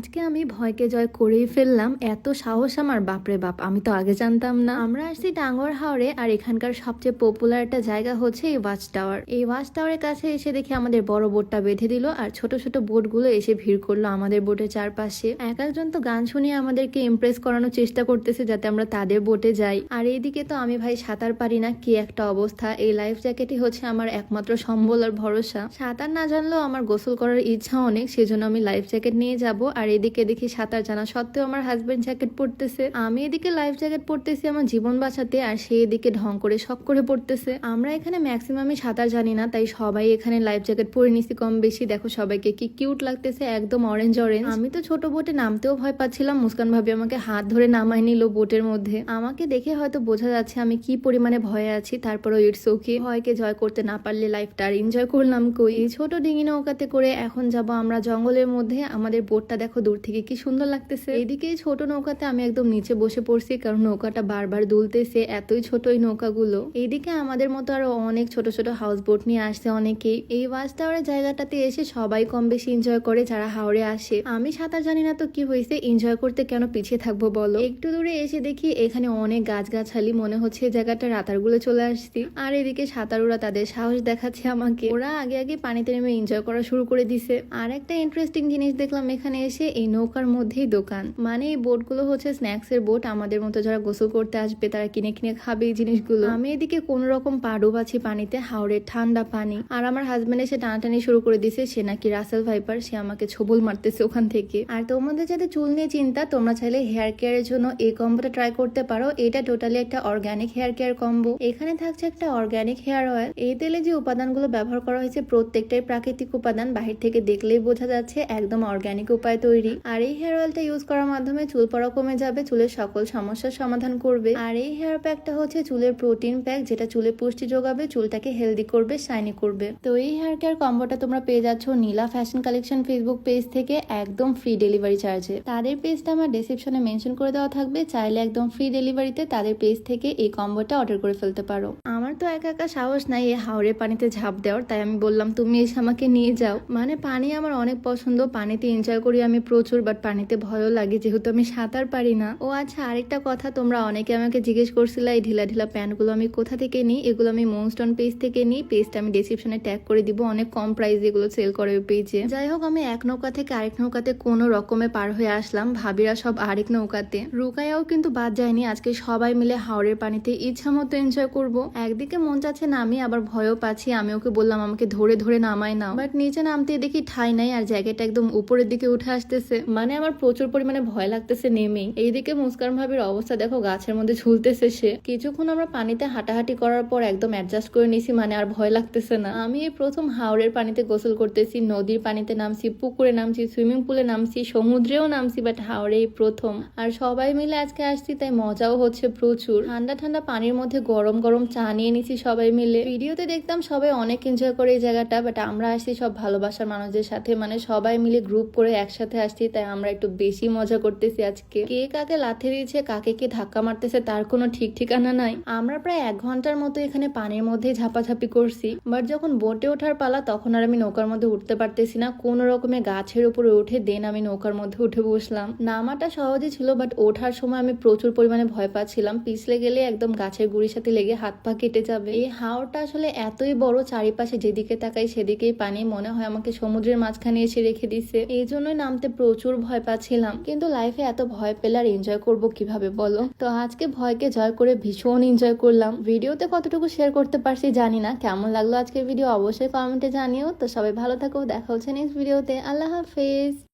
আজকে আমি ভয়কে জয় করেই ফেললাম। এত সাহস আমার, বাপরে বাপ, আমি তো আগে জানতাম না। আমরা আসছি টাঙ্গর হাওড়ে আর এখানকার সবচেয়ে পপুলার একটা জায়গা হচ্ছে এই ওয়াচ টাওয়ার এই ওয়াচ টাওয়ারের কাছে এসে দেখি আমাদের বড় বোটটা বেঁধে দিল, আর ছোট ছোট বোটগুলো এসে ভিড় করল আমাদের বোটের চারপাশে। এক একজন তো গান শুনিয়ে আমাদেরকে ইমপ্রেস করানোর চেষ্টা করতেছে যাতে আমরা তাদের বোটে যাই। আর এইদিকে তো আমি ভাই সাঁতার পারি না, কি একটা অবস্থা। এই লাইফ জ্যাকেটই হচ্ছে আমার একমাত্র সম্বল আর ভরসা। সাঁতার না জানলেও আমার গোসল করার ইচ্ছা অনেক, সেজন্য আমি লাইফ জ্যাকেট নিয়ে যাব। আর এদিকে দেখি সাঁতার জানা সত্ত্বেও আমার হাজবেন্ড জ্যাকেট পরতেছে। আমি এদিকে লাইফ জ্যাকেট পরতেছি আমার জীবন বাঁচাতে আর সে এদিকে ঢং করে শখ করে পড়তেছে আমরা এখানে ম্যাক্সিমামই সাঁতার জানি না, তাই সবাই এখানে লাইফ জ্যাকেট পরে নিছি কম বেশি। দেখো সবাইকে কি কিউট লাগতেছে, একদম অরেঞ্জ অরেঞ্জ আমি তো ছোট বোটে নামতেও ভয় পাচ্ছিলাম, মুস্কান ভাবি আমাকে হাত ধরে নামাই নিল বোটের মধ্যে। আমাকে দেখে হয়তো বোঝা যাচ্ছে আমি কি পরিমাণে ভয়ে আছি, তারপরও ইটস ওকে ভয়কে জয় করতে না পারলে লাইফটা আর এনজয় করলাম কই? ছোট ডিঙি নৌকাতে করে এখন যাব আমরা জঙ্গলের মধ্যে। আমাদের বোটটা দেখো দূর থেকে কি সুন্দর লাগতেছে? এদিকে ছোট নৌকাতে আমি একদম নিচে বসে পড়ছি, কারণ নৌকাটা বারবার দুলতেছে, এতই ছোট এই নৌকাগুলো। এইদিকে আমাদের মতো আরও অনেক ছোট ছোট হাউস বোট নিয়ে আসছে অনেকেই। এই ওয়াচ টাওয়ারের জায়গাটাতে এসে সবাই কম বেশি এনজয় করে যারা হাওড়ে আসে। আমি সাঁতার জানি না তো কি হয়েছে এনজয় করতে কেন পিছিয়ে থাকব বলো? একটু দূরে এসে দেখি এখানে অনেক গাছগাছালি, মনে হচ্ছে জায়গাটা রাতারগুলো চলে আসছি। আর এদিকে সাঁতারুরা তাদের সাহস দেখাচ্ছে আমাকে। ওরা আগে আগে পানিতে নেমে এনজয় করা শুরু করে দিছে। আর একটা ইন্টারেস্টিং জিনিস দেখলাম এখানে এসে এই নৌকার মধ্যেই দোকান। মানে এই বোটগুলো হচ্ছে স্ন্যাক্স এর বোট, আমাদের মতো যারা গোসল করতে আসবে তারা কিনে কিনে খাবে এই জিনিসগুলো। আমি এদিকে কোন রকম পা ডুবাচ্ছি পানিতে হাওড়ের ঠান্ডা পানি। আর আমার হাজবেন্ড এসে টানাটানি শুরু করে দিছে, সে নাকি রাসেল ভাইপার সে আমাকে ছবল মারতেছে ওখান থেকে। আর তোমাদের যাতে চুল নিয়ে চিন্তা, তোমরা চাইলে হেয়ার কেয়ারের জন্য এই কম্বোটা ট্রাই করতে পারো। এটা টোটালি একটা অর্গানিক হেয়ার কেয়ার কম্বো এখানে থাকছে একটা অর্গানিক হেয়ার অয়েল এই তেলে যে উপাদানগুলো ব্যবহার করা হয়েছে, প্রত্যেকটাই প্রাকৃতিক উপাদান। বাহির থেকে দেখলেই বোঝা যাচ্ছে, একদম অর্গানিক উপায় তৈরি। আর এই হেয়ার অয়েলটা ইউজ করার মাধ্যমে চুল পড়া কমে যাবে, চুলের সকল সমস্যার সমাধান করবে। আর এই হেয়ার প্যাকটা হচ্ছে চুলের প্রোটিন প্যাক যেটা চুলে পুষ্টি যোগাবে, চুলটাকে হেলদি করবে শাইনি করবে। তো এই হেয়ার কেয়ার কম্বোটা তোমরা পেয়ে যাচ্ছ Nila fashion collection Facebook page থেকে, একদম ফ্রি ডেলিভারি চার্জে তাদের পেজটা আমার ডেসক্রিপশনে মেনশন করে দেওয়া থাকবে, চাইলে একদম ফ্রি ডেলিভারিতে তাদের পেজ থেকে এই কম্বোটা অর্ডার করে ফেলতে পারো। আমার তো একা একা সাহস নাই এই হাওড়ে পানিতে ঝাঁপ দেওয়ার, তাই আমি বললাম, তুমি এসে আমাকে নিয়ে যাও। মানে পানি আমার অনেক পছন্দ, পানিতে এনজয় করি আমি প্রচুর বাট পানিতে ভয়ও লাগে, যেহেতু আমি সাঁতার পারি না। ও আচ্ছা আরেকটা কথা, তোমরা অনেকে আমাকে জিজ্ঞেস করছিলে, এই ঢিলা ঢিলা প্যান্টগুলো আমি কোথা থেকে নিই? এগুলো আমি মোনস্টন পেজ থেকে নিই পেজটা আমি ডিসক্রিপশনে ট্যাগ করে দিব, অনেক কম প্রাইস এগুলো সেল করে ওই পেজে যাই হোক, আমি এক নৌকা থেকে আরেক নৌকাতে কোনো রকমে পার হয়ে আসলাম, ভাবিরা সব আরেক নৌকাতে। রুকায়াও কিন্তু বাদ যায়নি, আজকে সবাই মিলে হাওড়ের পানিতে ইচ্ছা মতো এনজয় করব। একদিকে মন চাচ্ছে নামি, আবার ভয়ও পাচ্ছি, আমি ওকে বললাম, আমাকে ধরে ধরে নামায় না বাট নিচে নামতে দেখি ঠাই নাই, আর জায়গাটা একদম উপরের দিকে উঠে আসতেছে মানে আমার প্রচুর পরিমাণে ভয় লাগতেছে নেমেই। এইদিকে মুস্কান ভাবির অবস্থা দেখো, গাছের মধ্যে ঝুলতেছে সে। কিছুক্ষণ আমরা পানিতে হাঁটাহাঁটি করার পর একদম অ্যাডজাস্ট করে নিছি মানে আর ভয় লাগতেছে না। আমি এই প্রথম হাওড়ের পানিতে গোসল করতেছি, নদীর পানিতে নামছি, পুকুরে নামছি সুইমিং পুলে নামছি, সমুদ্রেও নামছি বাট হাওড়ে এই প্রথম। আর সবাই মিলে আজকে আসছি, তাই মজাও হচ্ছে প্রচুর। ঠান্ডা ঠান্ডা পানির মধ্যে গরম গরম চা নিয়ে নিছি সবাই মিলে। ভিডিওতে দেখতাম সবাই অনেক এনজয় করে এই জায়গাটা বাট আমরা আসছি সব ভালোবাসার মানুষদের সাথে মানে সবাই মিলে গ্রুপ করে একসাথে আসছি, তাই আমরা একটু বেশি মজা করতেছি আজকে। কে কাকে লাথি দিয়েছে, কাকে কে ধাক্কা মারতেছে, তার কোনো ঠিক ঠিকানা নাই। আমরা প্রায় এক ঘণ্টার মতো এখানে পানির মধ্যে ঝাপাঝাপি করছি। বাট যখন বোটে ওঠার পালা, তখন আর আমি নৌকার মধ্যে উঠতে পারতেছি না। কোন রকমে গাছের উপরে উঠে দেন আমি নৌকার মধ্যে উঠে বসলাম। নামাটা সহজে ছিল, বাট ওঠার সময় আমি প্রচুর পরিমাণে ভয় পাচ্ছিলাম। পিছলে গেলে একদম গাছের গুড়ির সাথে লেগে হাত পা কেটে যাবে। এই হাওড়টা আসলে এতই বড়, চারিপাশে যেদিকে তাকাই সেদিকেই পানি। মনে হয় আমাকে সমুদ্রের মাঝখানে এসে রেখে দিছে। এই জন্যই নামতে প্রচুর ভয় পাচ্ছিলাম। কিন্তু লাইফে এত ভয় পেলে আর এনজয় করব কীভাবে বলো? তো আজকে ভয়কে জয় করে ভীষণ এনজয় করলাম। ভিডিওতে কতটুকু শেয়ার করতে পারছি জানি না। কেমন লাগল আজকের ভিডিও অবশ্যই কমেন্টে জানিও। তো সবাই ভালো থাকো, দেখা হচ্ছে নেক্সট ভিডিওতে আল্লাহ হাফেজ।